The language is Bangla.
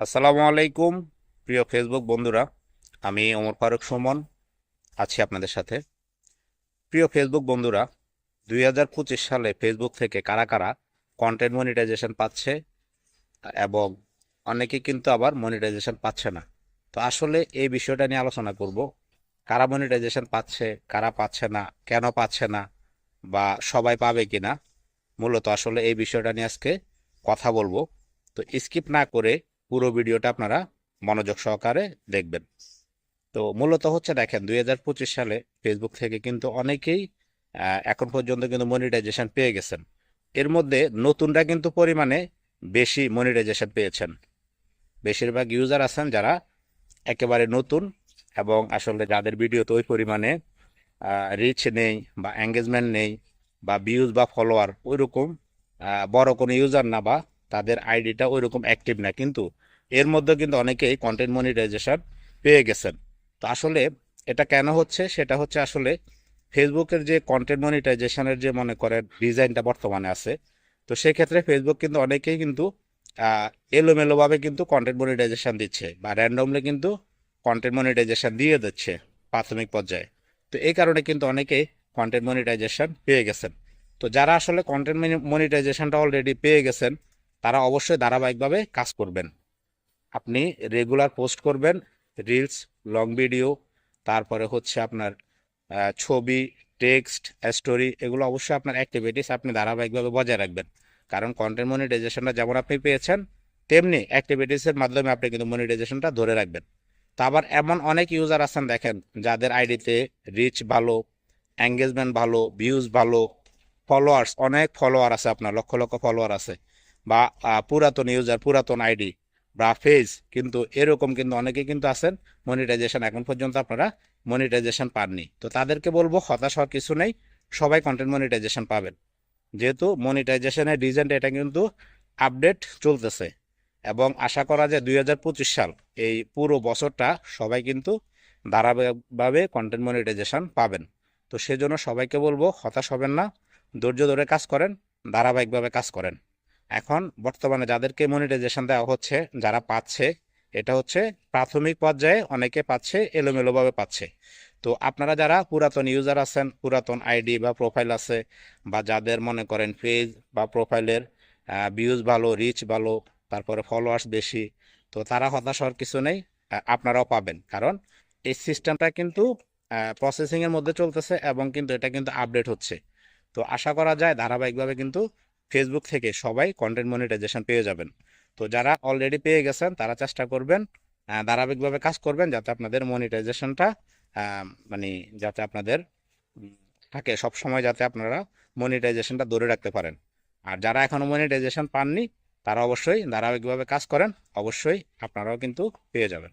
আসসালামু আলাইকুম, প্রিয় ফেসবুক বন্ধুরা। আমি ওমর ফারুক সুমন, আছি আপনাদের সাথে। প্রিয় ফেসবুক বন্ধুরা, দুই হাজার পঁচিশ সালে ফেসবুক থেকে কারা কারা কন্টেন্ট মনিটাইজেশন পাচ্ছে, এবং অনেকে কিন্তু আবার মনিটাইজেশন পাচ্ছে না। তো আসলে এই বিষয়টা নিয়ে আলোচনা করব। কারা মনিটাইজেশন পাচ্ছে, কারা পাচ্ছে না, কেন পাচ্ছে না, বা সবাই পাবে কিনা, মূলত আসলে এই বিষয়টা নিয়ে আজকে কথা বলব। তো স্কিপ না করে পুরো ভিডিওটা আপনারা মনোযোগ সহকারে দেখবেন। তো মূলত হচ্ছে দেখেন দুই হাজার পঁচিশ সালে ফেসবুক থেকে কিন্তু অনেকেই এখন পর্যন্ত কিন্তু মনিটাইজেশন পেয়ে গেছেন। এর মধ্যে নতুনরা কিন্তু পরিমাণে বেশি মনিটাইজেশন পেয়েছেন। বেশিরভাগ ইউজার আছেন যারা একেবারে নতুন এবং আসলে যাদের ভিডিওতে ওই পরিমাণে রিচ নেই বা এঙ্গেজমেন্ট নেই বা ভিউজ বা ফলোয়ার ওইরকম আহ, বড় কোনো ইউজার না বা তাদের আইডিটা ওইরকম অ্যাক্টিভ না। কিন্তু এর মধ্যে কিন্তু অনেকেই কন্টেন্ট মনিটাইজেশন পেয়ে গেছেন। তো আসলে এটা কেন হচ্ছে? সেটা হচ্ছে আসলে ফেসবুকের যে কন্টেন্ট মনিটাইজেশনের যে মনে করেন ডিজাইনটা বর্তমানে আছে, তো সেক্ষেত্রে ফেসবুক কিন্তু অনেকেই কিন্তু এলোমেলোভাবে কিন্তু কন্টেন্ট মনিটাইজেশন দিচ্ছে বা র্যান্ডমলি কিন্তু কন্টেন্ট মনিটাইজেশন দিয়ে দিচ্ছে প্রাথমিক পর্যায়ে। তো এই কারণে কিন্তু অনেকেই কন্টেন্ট মনিটাইজেশন পেয়ে গেছেন। তো যারা আসলে কন্টেন্ট মনিটাইজেশনটা অলরেডি পেয়ে গেছেন তারা অবশ্যই ধারাবাহিকভাবে কাজ করবেন। আপনি রেগুলার পোস্ট করবেন রিলস লং ভিডিও তারপরে হচ্ছে আপনার ছবি টেক্সট স্টোরি এগুলো অবশ্যই আপনার অ্যাক্টিভিটিস আপনি ধারাবাহিকভাবে বজায় রাখবেন। কারণ কন্টেন্ট মনিটাইজেশনটা যেমন আপনি পেয়েছেন, তেমনি অ্যাক্টিভিটিসের মাধ্যমে আপনি কিন্তু মনিটাইজেশনটা ধরে রাখবেন। তো আবার এমন অনেক ইউজার আছেন দেখেন, যাদের আইডিতে রিচ ভালো এঙ্গেজমেন্ট ভালো ভিউজ ভালো ফলোয়ার্স অনেক ফলোয়ার আছে আপনার, লক্ষ লক্ষ ফলোয়ার আছে। বা পুরাতন ইউজার পুরাতন আইডি বা ফেজ কিন্তু এরকম কিন্তু অনেকে কিন্তু আছেন মনিটাইজেশন এখন পর্যন্ত আপনারা মনিটাইজেশন পাননি। তো তাদেরকে বলব, হতাশ হওয়ার কিছু নেই, সবাই কন্টেন্ট মনিটাইজেশন পাবেন। যেহেতু মনিটাইজেশনের ডিজাইনটা এটা কিন্তু আপডেট চলতেছে এবং আশা করা যায় দুই হাজার পঁচিশ সাল এই পুরো বছরটা সবাই কিন্তু ধারাবাহিকভাবে কন্টেন্ট মনিটাইজেশন পাবেন। তো সেজন্য সবাইকে বলব, হতাশ হবেন না, ধৈর্য ধরে কাজ করেন, ধারাবাহিকভাবে কাজ করেন। এখন বর্তমানে যাদেরকে মনিটাইজেশন দেওয়া হচ্ছে, যারা পাচ্ছে, এটা হচ্ছে প্রাথমিক পর্যায়ে অনেকে পাচ্ছে, এলোমেলোভাবে পাচ্ছে। তো আপনারা যারা পুরাতন ইউজার আছেন, পুরাতন আইডি বা প্রোফাইল আছে, বা যাদের মনে করেন পেজ বা প্রোফাইলের ভিউজ ভালো রিচ ভালো, তারপরে ফলোয়ার্স বেশি, তো তারা হতাশ হওয়ার কিছু নেই আপনারাও পাবেন। কারণ এই সিস্টেমটা কিন্তু প্রসেসিংয়ের মধ্যে চলতেছে এবং কিন্তু এটা কিন্তু আপডেট হচ্ছে। তো আশা করা যায়, ধারাবাহিকভাবে কিন্তু ফেসবুক থেকে সবাই কন্টেন্ট মনিটাইজেশন পেয়ে যাবেন। তো যারা অলরেডি পেয়ে গেছেন, তারা চেষ্টা করবেন ধারাবাহিকভাবে কাজ করবেন যাতে আপনাদের মনিটাইজেশনটা মানে যাতে আপনাদের থাকে। সব সময় যাতে আপনারা মনিটাইজেশনটা ধরে রাখতে পারেন। আর যারা এখনও মনিটাইজেশন পাননি, তারা অবশ্যই ধারাবাহিকভাবে কাজ করেন, অবশ্যই আপনারাও কিন্তু পেয়ে যাবেন।